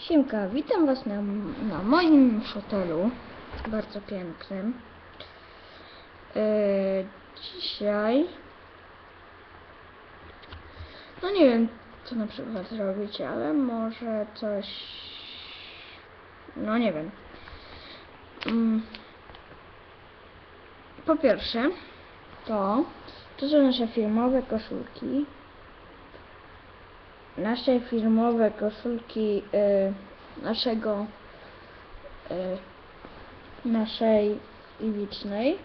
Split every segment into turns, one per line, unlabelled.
Siemka, witam Was na, na moim fotelu, bardzo pięknym. Yy, dzisiaj, no nie wiem co na przykład zrobić, ale może coś, no nie wiem. Mm. Po pierwsze, to, to są nasze firmowe koszulki nasze firmowe koszulki y, naszego y, naszej Iwicznej,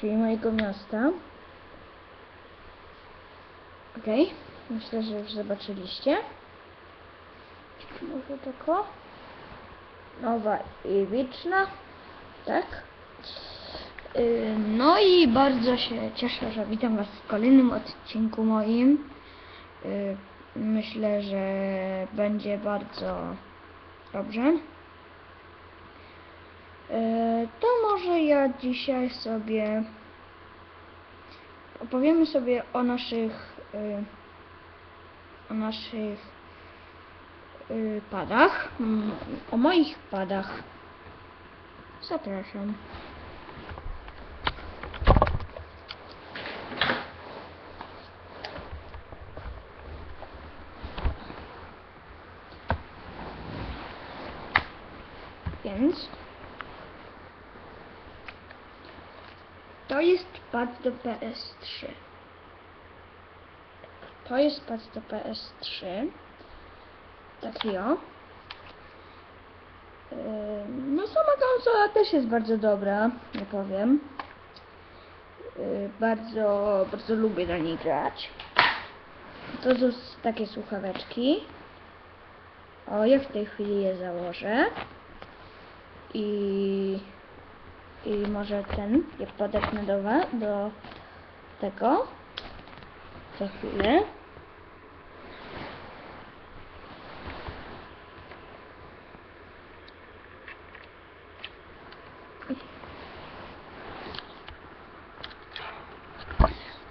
czyli mojego miasta. Ok, myślę, że już zobaczyliście. Może tako? Nowa Iwiczna, tak? Y, No i bardzo się cieszę, że witam Was w kolejnym odcinku moim. Y, Myślę, że będzie bardzo dobrze. Y, To może ja dzisiaj sobie opowiemy sobie o naszych y, o naszych padach, mm, o moich padach. Zapraszam. Więc to jest pad do PS3. To jest pad do PS3. Taki o. No sama konsola też jest bardzo dobra, nie powiem. Yy, Bardzo, bardzo lubię na niej grać. To są takie słuchaweczki. O, ja w tej chwili je założę i, i może ten, jak podepnę do, do tego, za chwilę.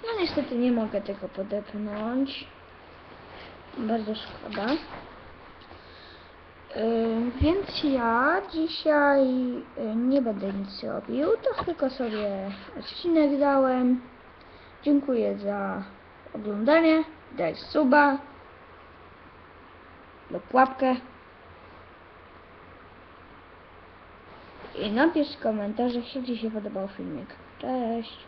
No niestety nie mogę tego podepnąć. Bardzo szkoda. Yy, Więc ja dzisiaj yy, nie będę nic robił, to tylko sobie odcinek dałem. Dziękuję za oglądanie, daj suba lub łapkę i napisz w komentarzach, jak Ci się podobał filmik. Cześć!